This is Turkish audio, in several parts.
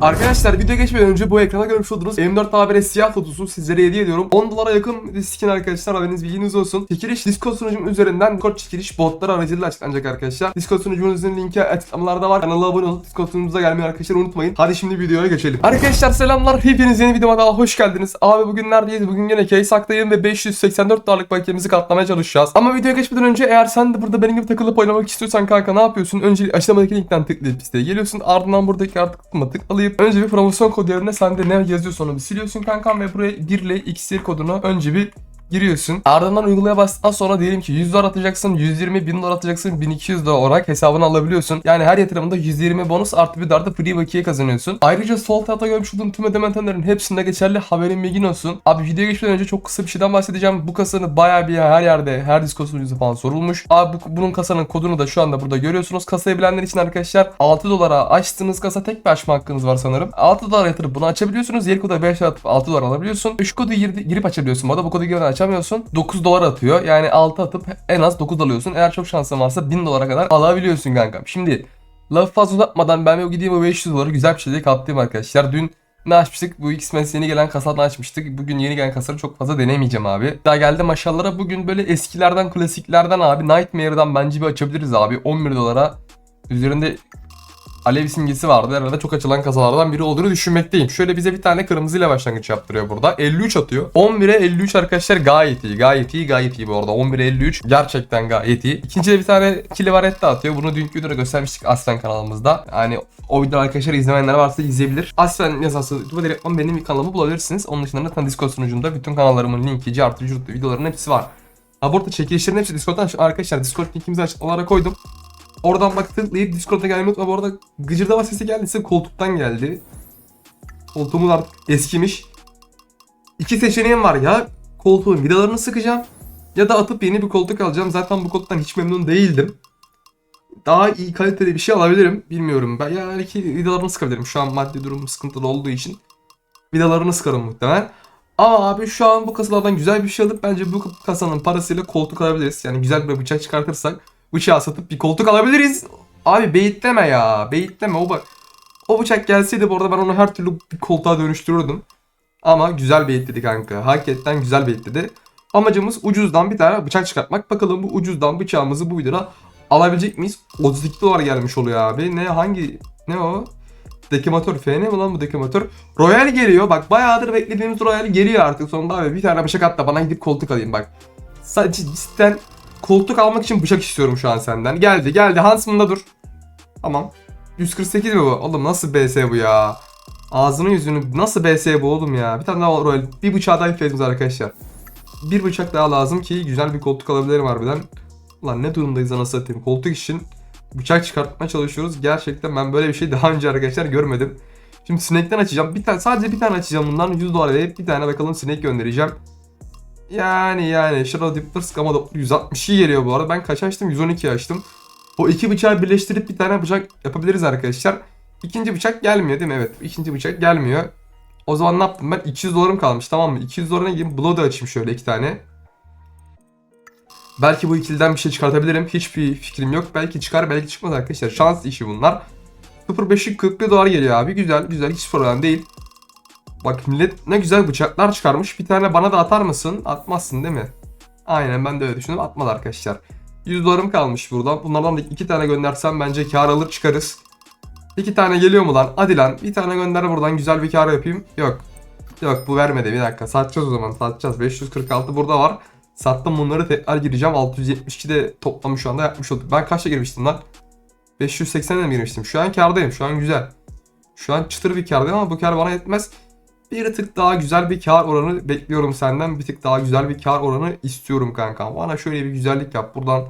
Arkadaşlar video geçmeden önce bu ekrana görmüş olduğunuz M4 tabire siyah fotosu sizlere hediye ediyorum. 10 dolara yakın bir skin arkadaşlar haberiniz bilginiz olsun. Çekiliş Discord sunucum üzerinden Discord çekiliş botları aracılığıyla açıklanacak arkadaşlar. Discord sunucumuzun linki açıklamalarda var. Kanala abone olup Discord sunucumuza gelmeyi arkadaşlar unutmayın. Hadi şimdi videoya geçelim. Arkadaşlar selamlar. Hepiniz yeni videoma daha hoş geldiniz. Abi bugün neredeyiz? Bugün yine Kaysaktayım ve 584 dolarlık paketimizi katlamaya çalışacağız. Ama videoya geçmeden önce eğer sen de burada benim gibi takılıp oynamak istiyorsan kanka ne yapıyorsun? Önce aşağıdaki linkten tıklayıp siteye geliyorsun. Ardından buradaki artık tıklama tıklayıp önce bir promosyon kodu yerine sen de ne yazıyorsa onu bir siliyorsun kankam ve buraya 1 ile iksir kodunu önce bir giriyorsun. Ardından uygulaya bastıktan sonra diyelim ki 100 dolar atacaksın, 120 bin dolar atacaksın, 1200 dolar olarak hesabını alabiliyorsun. Yani her yatırımda 120 bonus artı bir darda free bakiye kazanıyorsun. Ayrıca sol tarafta görmüş olduğun tüm ödeme hepsinde geçerli haberin bilgin olsun. Abi videoya geçmeden önce çok kısa bir şeyden bahsedeceğim. Bu kasanın bayağı bir her yerde her Discord sunucusu falan sorulmuş. Abi bu, bunun kasanın kodunu da şu anda burada görüyorsunuz. Kasayı bilenler için arkadaşlar 6 dolara açtığınız kasa tek bir açma hakkınız var sanırım. 6 dolar yatırıp bunu açabiliyorsunuz. Diğer koda 5 atıp 6 dolar alabiliyorsun. 3 kodu girip açabiliyorsun. Bu da bu kodu girip açamıyorsun. 9 dolar atıyor. Yani 6 atıp en az 9 alıyorsun. Eğer çok şansın varsa 1000 dolara kadar alabiliyorsun kankam. Şimdi lafı fazla uzatmadan ben bir gideyim o 500 doları güzel bir şekilde katlayayım arkadaşlar. Dün ne açmıştık? Bu X-Men yeni gelen kasadan açmıştık. Bugün yeni gelen kasaları çok fazla denemeyeceğim abi. Daha geldim aşağılara. Bugün böyle eskilerden, klasiklerden abi Nightmare'dan bence bir açabiliriz abi. 11 dolara üzerinde Alev simgesi vardı. Herhalde çok açılan kasalardan biri olduğunu düşünmekteyim. Şöyle bize bir tane kırmızıyla başlangıç yaptırıyor burada. 53 atıyor. 11'e 53 arkadaşlar gayet iyi. Gayet iyi gayet iyi bu arada. 11'e 53 gerçekten gayet iyi. İkincide bir tane Kilivaretta atıyor. Bunu dünkü videoda göstermiştik Aslen kanalımızda. Yani o video arkadaşlar izlemeyenler varsa izleyebilir. Aslen yazası YouTube'a direktman benim kanalımı bulabilirsiniz. Onun dışında zaten Discord sunucumda bütün kanallarımın linki, cartı, curtlu videoların hepsi var. Ha bu arada çekilişlerin hepsi Discord'dan arkadaşlar Discord linkimizi açıklamalara koydum. Oradan bak tıklayıp Discord'a gelmeyi unutma. Bu arada gıcırdama sesi geldiyse koltuktan geldi. Koltuğumuz artık eskimiş. İki seçeneğim var ya. Koltuğun vidalarını sıkacağım. Ya da atıp yeni bir koltuk alacağım. Zaten bu koltuktan hiç memnun değildim. Daha iyi kalitede bir şey alabilirim. Bilmiyorum. Ben ya belki vidalarını sıkabilirim. Şu an maddi durum sıkıntılı olduğu için. Vidalarını sıkarım muhtemelen. Ama abi şu an bu kasalardan güzel bir şey alıp bence bu kasanın parasıyla koltuk alabiliriz. Yani güzel bir bıçak çıkartırsak bıçağı satıp bir koltuk alabiliriz. Abi beyitleme ya. Beyitleme o bak. O bıçak gelseydi bu arada ben onu her türlü bir koltuğa dönüştürürdüm. Ama güzel beyitledi kanka. Hakikaten güzel beyitledi. Amacımız ucuzdan bir tane bıçak çıkartmak. Bakalım bu ucuzdan bıçağımızı bu videoda alabilecek miyiz? 32 dolar gelmiş oluyor abi. Ne hangi ne o? Dekimatör FN mi lan bu dekimatör? Royal geliyor. Bak bayağıdır beklediğimiz Royal geliyor artık sonunda abi. Bir tane bıçak at da bana gidip koltuk alayım bak. Sadece cidden koltuk almak için bıçak istiyorum şu an senden. Geldi geldi Huntsman'da dur. Tamam. 148 mi bu? Oğlum nasıl BS bu ya? Ağzını yüzünü nasıl BS bu oğlum ya? Bir tane daha Royal. Bir bıçağa daha ihtiyacımız arkadaşlar. Bir bıçak daha lazım ki güzel bir koltuk alabilirim harbiden. Ulan ne durumdayız anasını satayım. Koltuk için bıçak çıkartmaya çalışıyoruz. Gerçekten ben böyle bir şey daha önce arkadaşlar görmedim. Şimdi sinekten açacağım. Bir tane sadece bir tane açacağım bundan 100 dolar verip bir tane bakalım sinek göndereceğim. Yani yani Shadow Dipper Scama 162 geliyor bu arada. Ben kaç açtım? 112 açtım. O iki bıçağı birleştirip bir tane bıçak yapabiliriz arkadaşlar. İkinci bıçak gelmiyor değil mi? Evet. ikinci bıçak gelmiyor. O zaman ne yaptım ben? 200 dolarım kalmış tamam mı? 200 dolarına gideyim Blood'u açayım şöyle iki tane. Belki bu ikiliden bir şey çıkartabilirim. Hiçbir fikrim yok. Belki çıkar belki çıkmaz arkadaşlar. Şans işi bunlar. 0.5'lik 41 dolar geliyor abi. Güzel güzel hiç problem değil. Bak millet ne güzel bıçaklar çıkarmış. Bir tane bana da atar mısın? Atmazsın değil mi? Aynen ben de öyle düşündüm. Atmadı arkadaşlar. 100 dolarım kalmış burada. Bunlardan da iki tane göndersem bence kar alır çıkarız. İki tane geliyor mu lan? Hadi lan. Bir tane gönder buradan güzel bir kar yapayım. Yok. Yok bu vermedi. Bir dakika. Satacağız o zaman. Satacağız. 546 burada var. Sattım bunları tekrar gireceğim. 672 de toplamı şu anda yapmış olduk. Ben kaçta girmiştim lan? 580'e mi girmiştim? Şu an kardayım. Şu an güzel. Şu an çıtır bir kardayım ama bu kar bana yetmez. Bir tık daha güzel bir kar oranı bekliyorum senden. Bir tık daha güzel bir kar oranı istiyorum kanka. Bana şöyle bir güzellik yap. Buradan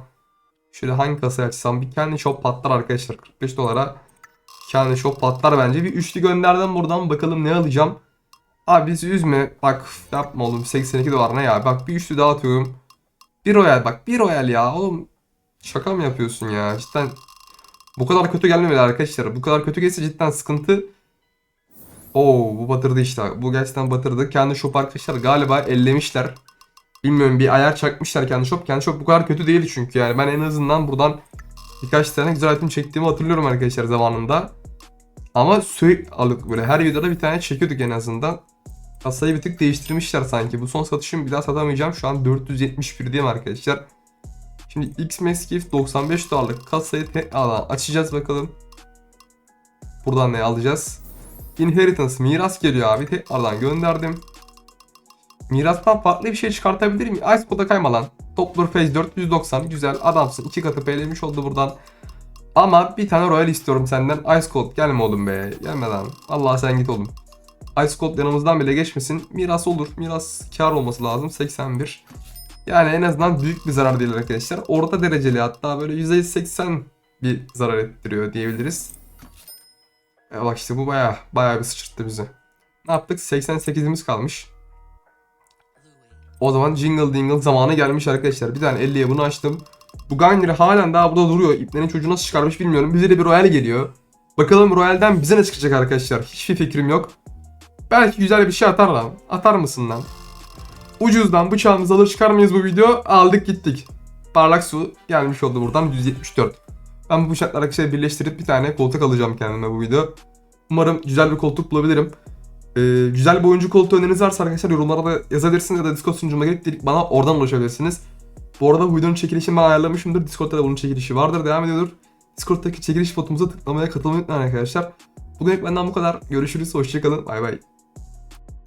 şöyle hangi kasayı açsam bir kendi shop patlar arkadaşlar. 45 dolara kendi shop patlar bence. Bir üçlü gönderdim buradan bakalım ne alacağım. Abi bizi üzme. Bak yapma oğlum 82 dolar ne ya. Bak bir üçlü daha atıyorum. Bir royal bak bir royal ya. Oğlum şaka mı yapıyorsun ya? Cidden bu kadar kötü gelmemeli arkadaşlar. Bu kadar kötü gelse cidden sıkıntı. Oo bu batırdı işte. Bu gerçekten batırdı. Kendi shop arkadaşlar galiba ellemişler. Bilmiyorum bir ayar çakmışlar kendi shop. Kendi shop bu kadar kötü değildi çünkü yani. Ben en azından buradan birkaç tane güzel item çektiğimi hatırlıyorum arkadaşlar zamanında. Ama sürekli alıp böyle her videoda bir tane çekiyorduk en azından. Kasayı bir tık değiştirmişler sanki. Bu son satışımı bir daha satamayacağım. Şu an 471 diyeyim arkadaşlar. Şimdi X-Max Gift 95 dolarlık kasayı tekrardan açacağız bakalım. Buradan ne alacağız? Inheritance miras geliyor abi. Tekrardan gönderdim. Mirastan farklı bir şey çıkartabilir miyim? Ice Code'a kayma lan. Toplar Phase 490 güzel adamsın. iki katı paylamış oldu buradan. Ama bir tane Royal istiyorum senden. Ice Cold gelme oğlum be. Gelme lan. Allah sen git oğlum. Ice Cold yanımızdan bile geçmesin. Miras olur. Miras kar olması lazım. 81. Yani en azından büyük bir zarar değil arkadaşlar. Orta dereceli hatta böyle %80 bir zarar ettiriyor diyebiliriz. Ya bak işte bu baya baya bir sıçırttı bizi. Ne yaptık? 88'imiz kalmış. O zaman jingle dingle zamanı gelmiş arkadaşlar. Bir tane 50'ye bunu açtım. Bu Gainer halen daha burada duruyor. İplerin çocuğu nasıl çıkarmış bilmiyorum. Bize de bir Royal geliyor. Bakalım Royal'den bize ne çıkacak arkadaşlar. Hiçbir fikrim yok. Belki güzel bir şey atar lan. Atar mısın lan? Ucuzdan bıçağımızı alır çıkar mıyız bu video? Aldık gittik. Parlak su gelmiş oldu buradan 174. Ben bu bıçakları arkadaşlar birleştirip bir tane koltuk alacağım kendime bu video. Umarım güzel bir koltuk bulabilirim. Ee, güzel bir oyuncu koltuğu öneriniz varsa arkadaşlar yorumlara da yazabilirsiniz ya da Discord sunucuma gelip direkt bana oradan ulaşabilirsiniz. Bu arada videonun çekilişini ben ayarlamışımdır. Discord'da da bunun çekilişi vardır, devam ediyordur. Discord'daki çekiliş botumuza tıklamaya katılmayı unutmayın arkadaşlar. Bugün benden bu kadar. Görüşürüz, hoşçakalın, bay bay.